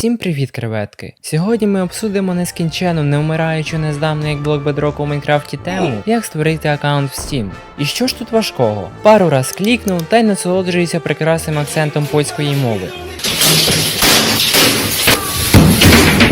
Всім привіт, креветки! Сьогодні ми обсудимо нескінчену, невмираючу нездавну як блок бедроку у Майнкрафті тему, як створити аккаунт в Steam. І що ж тут важкого? Пару раз клікнув та й насолоджуюся прекрасним акцентом польської мови.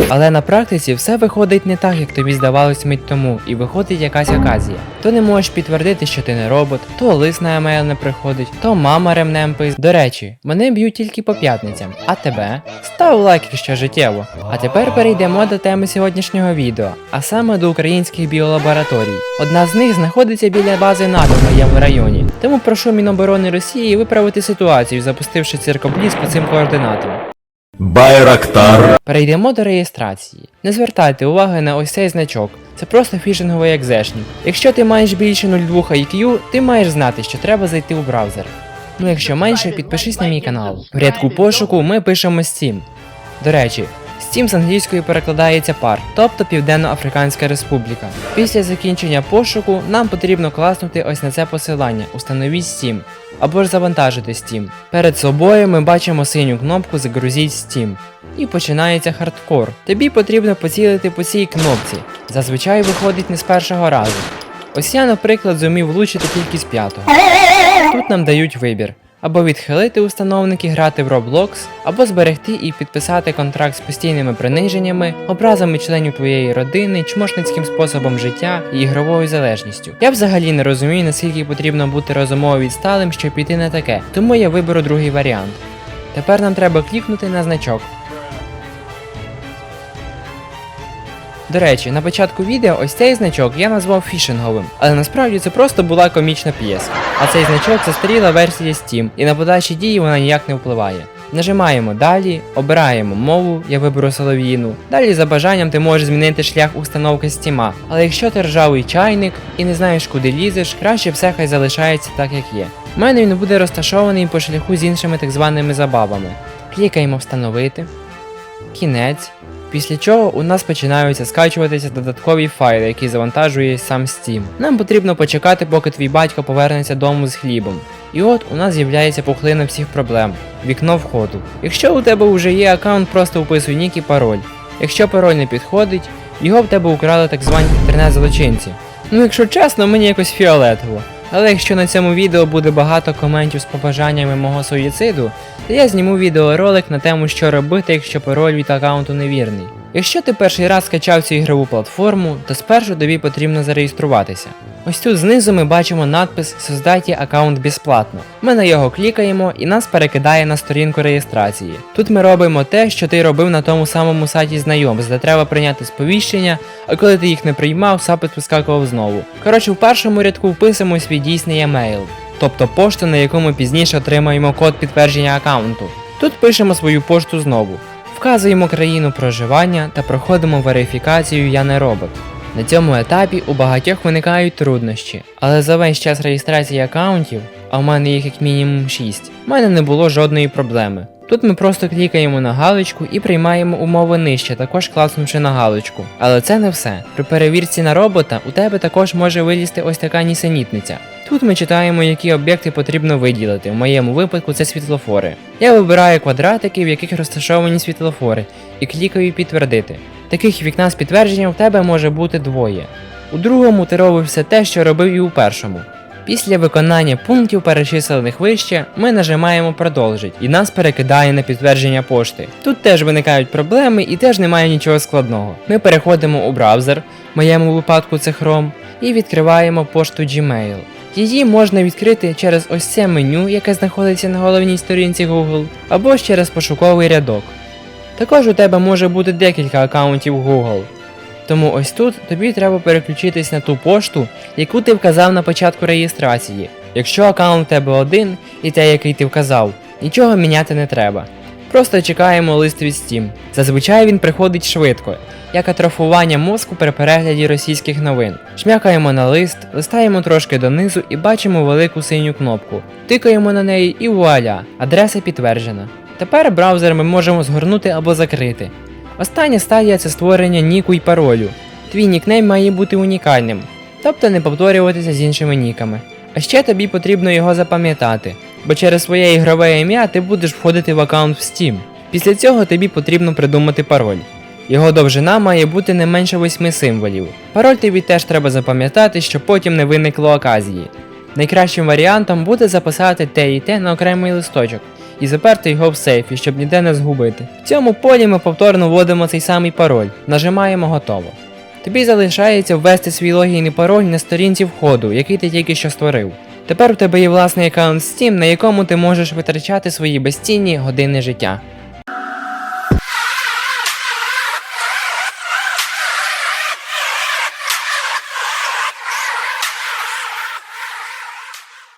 Але на практиці все виходить не так, як тобі здавалось мить тому, і виходить якась оказія. То не можеш підтвердити, що ти не робот, то лист на емейл не приходить, то мама ремнем пис. До речі, мене б'ють тільки по п'ятницям, а тебе? Став лайк, якщо життєво. А тепер перейдемо до теми сьогоднішнього відео, а саме до українських біолабораторій. Одна з них знаходиться біля бази НАТО в моєму районі. Тому прошу Міноборони Росії виправити ситуацію, запустивши циркопліс по цим координатам. Байрактар. Перейдемо до реєстрації. Не звертайте уваги на ось цей значок. Це просто фішинговий екзешник. Якщо ти маєш більше 0,2 IQ, ти маєш знати, що треба зайти у браузер. Ну якщо менше, підпишись на мій канал. В рядку пошуку ми пишемо Steam. До речі, Steam з англійської перекладається пар, тобто Південно-Африканська Республіка. Після закінчення пошуку нам потрібно класнути ось на це посилання Установіть Steam або ж завантажити Steam. Перед собою ми бачимо синю кнопку Загрузіть Steam. І починається хардкор. Тобі потрібно поцілити по цій кнопці. Зазвичай виходить не з першого разу. Ось я, наприклад, зумів влучити тільки з п'ятого. Тут нам дають вибір. Або відхилити установники грати в Roblox, або зберегти і підписати контракт з постійними приниженнями, образами членів твоєї родини, чмошницьким способом життя і ігровою залежністю. Я взагалі не розумію, наскільки потрібно бути розумово відсталим, щоб піти на таке, тому я виберу другий варіант. Тепер нам треба клікнути на значок. До речі, на початку відео ось цей значок я назвав фішинговим, але насправді це просто була комічна п'єса. А цей значок застаріла версія Steam, і на подальші дії вона ніяк не впливає. Нажимаємо далі, обираємо мову, я виберу солов'їну. Далі за бажанням ти можеш змінити шлях установки Стіма. Але якщо ти ржавий чайник і не знаєш куди лізеш, краще все хай залишається так як є. У мене він буде розташований по шляху з іншими так званими забавами. Клікаємо встановити. Кінець. Після чого у нас починаються скачуватися додаткові файли, які завантажує сам Steam. Нам потрібно почекати, поки твій батько повернеться дому з хлібом. І от у нас з'являється пухлина всіх проблем вікно входу. Якщо у тебе вже є аккаунт, просто вписуй нік і пароль. Якщо пароль не підходить, його в тебе украли так звані інтернет-злочинці. Ну, якщо чесно, мені якось фіолетово. Але якщо на цьому відео буде багато коментів з побажаннями мого суїциду, то я зніму відеоролик на тему, що робити, якщо пароль від аккаунту невірний. Якщо ти перший раз скачав цю ігрову платформу, то спершу тобі потрібно зареєструватися. Ось тут знизу ми бачимо надпис Создайте аккаунт безплатно. Ми на його клікаємо і нас перекидає на сторінку реєстрації. Тут ми робимо те, що ти робив на тому самому сайті знайомств, де треба прийняти сповіщення, а коли ти їх не приймав, запит вискакував знову. Коротше, в першому рядку вписуємо свій дійсний емейл, тобто пошту, на яку ми пізніше отримаємо код підтвердження аккаунту. Тут пишемо свою пошту знову. Вказуємо країну проживання та проходимо верифікацію Я не робот. На цьому етапі у багатьох виникають труднощі, але за весь час реєстрації аккаунтів, а в мене їх як мінімум 6, в мене не було жодної проблеми. Тут ми просто клікаємо на галочку і приймаємо умови нижче, також класнувши на галочку. Але це не все. При перевірці на робота у тебе також може вилізти ось така нісенітниця. Тут ми читаємо, які об'єкти потрібно виділити. В моєму випадку це світлофори. Я вибираю квадратики, в яких розташовані світлофори, і клікаю підтвердити. Таких вікна з підтвердженням в тебе може бути двоє. У другому ти робиш все те, що робив і у першому. Після виконання пунктів, перечислених вище, ми нажимаємо продовжить і нас перекидає на підтвердження пошти. Тут теж виникають проблеми і теж немає нічого складного. Ми переходимо у браузер, в моєму випадку це Chrome, і відкриваємо пошту Gmail. Її можна відкрити через ось це меню, яке знаходиться на головній сторінці Google, або ж через пошуковий рядок. Також у тебе може бути декілька аккаунтів Google. Тому ось тут тобі треба переключитись на ту пошту, яку ти вказав на початку реєстрації. Якщо аккаунт у тебе один і те, який ти вказав, нічого міняти не треба. Просто чекаємо лист від Steam. Зазвичай він приходить швидко, як атрофування мозку при перегляді російських новин. Шмякаємо на лист, листаємо трошки донизу і бачимо велику синю кнопку. Тикаємо на неї і вуаля, адреса підтверджена. Тепер браузер ми можемо згорнути або закрити. Остання стадія це створення ніку і паролю. Твій нікнейм має бути унікальним, тобто не повторюватися з іншими ніками. А ще тобі потрібно його запам'ятати, бо через своє ігрове ім'я ти будеш входити в аккаунт в Steam. Після цього тобі потрібно придумати пароль. Його довжина має бути не менше 8 символів. Пароль тобі теж треба запам'ятати, щоб потім не виникло оказії. Найкращим варіантом буде записати те і те на окремий листочок і заперти його в сейфі, щоб ніде не згубити. В цьому полі ми повторно вводимо цей самий пароль, нажимаємо готово. Тобі залишається ввести свій логін і пароль на сторінці входу, який ти тільки що створив. Тепер у тебе є власний аккаунт Steam, на якому ти можеш витрачати свої безцінні години життя.